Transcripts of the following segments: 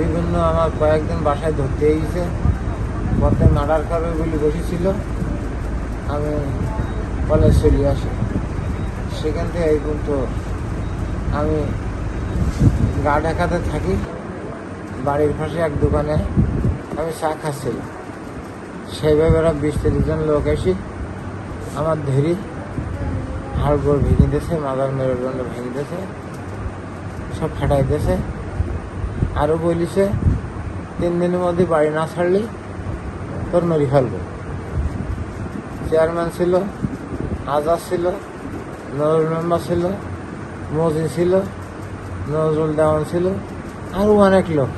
বিভিন্ন আমার কয়েকদিন বাসায় ধরতে গেছে পথে মার্ডার করবে বলে বসেছিল। আমি কলেজ চলে আসি। সেখান থেকে এই পর্যন্ত আমি গা ঢাকাতে থাকি। বাড়ির পাশে এক দোকানে আমি চা খাচ্ছিলাম। সেইভাবে ওরা বিশ তিরিশ জন লোক এসে আমার ধরি হাড়গোড় ভেঙে দিয়েছে, মাদার মেরুদণ্ড ভেঙে দিয়েছে, সব ফাটাই দিয়েছে। আরও বলিছে তিন দিনের মধ্যে বাড়ি না ছাড়লি, তোর মেরে ফেলব। চেয়ারম্যান ছিল, আজাদ ছিল, নজরুল মেম্বার ছিল মজি ছিল, নজরুল দেওয়ান ছিল আরও অনেক লোক।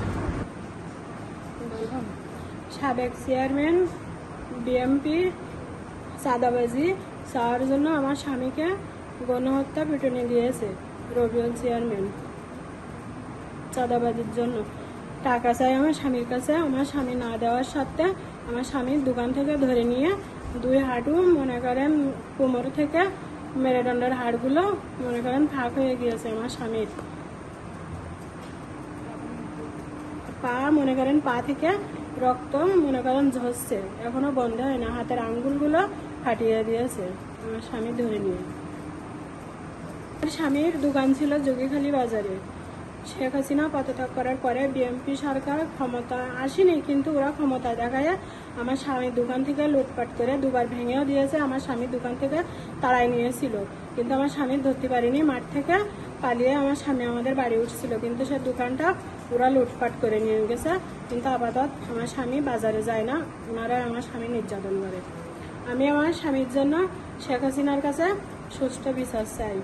সাবেক চেয়ারম্যান বিএমপি সাদাবাজি চাওয়ার জন্য আমার স্বামীকে গণহত্যা পিটনে দিয়েছে, রবিউল চেয়ারম্যান। চাঁদাবাজির জন্য। টাকা চাই আমার স্বামীর কাছে, আমার স্বামী না দেওয়ার সাথে আমার স্বামীর দোকান থেকে ধরে নিয়ে দুই হাঁটু, মনে করেন কোমর থেকে মেরুদণ্ডের হাড়গুলো, মনে করেন ফাঁক হয়ে গিয়েছে আমার স্বামীর। পা, মনে করেন পা থেকে রক্ত, মনে করেন ঝরছে, এখনও বন্ধ হয় না। হাতের আঙ্গুলগুলো ফাটিয়ে দিয়েছে আমার স্বামী ধরে নিয়ে। স্বামীর দোকান ছিল যোগীখালি বাজারে। শেখ হাসিনা পদত্যাগ করার পরে বিএনপি সরকার ক্ষমতা আসেনি, কিন্তু ওরা ক্ষমতা দেখায়। আমার স্বামীর দোকান থেকে লুটপাট করে দুবার ভেঙেও দিয়েছে, আমার স্বামীর দোকান থেকে তাড়াই নিয়েছিল। কিন্তু আমার স্বামী ধরতে পারিনি, মাঠ থেকে পালিয়ে আমার স্বামী আমাদের বাড়ি উঠছিল। কিন্তু সে দোকানটা ওরা লুটপাট করে নিয়ে গেছে, কিন্তু আপাতত আমার স্বামী বাজারে যায় না, ওনারা আমার স্বামী নির্যাতন করে। আমি আমার স্বামীর জন্য শেখ হাসিনার কাছে সুষ্ঠু বিচার চাই।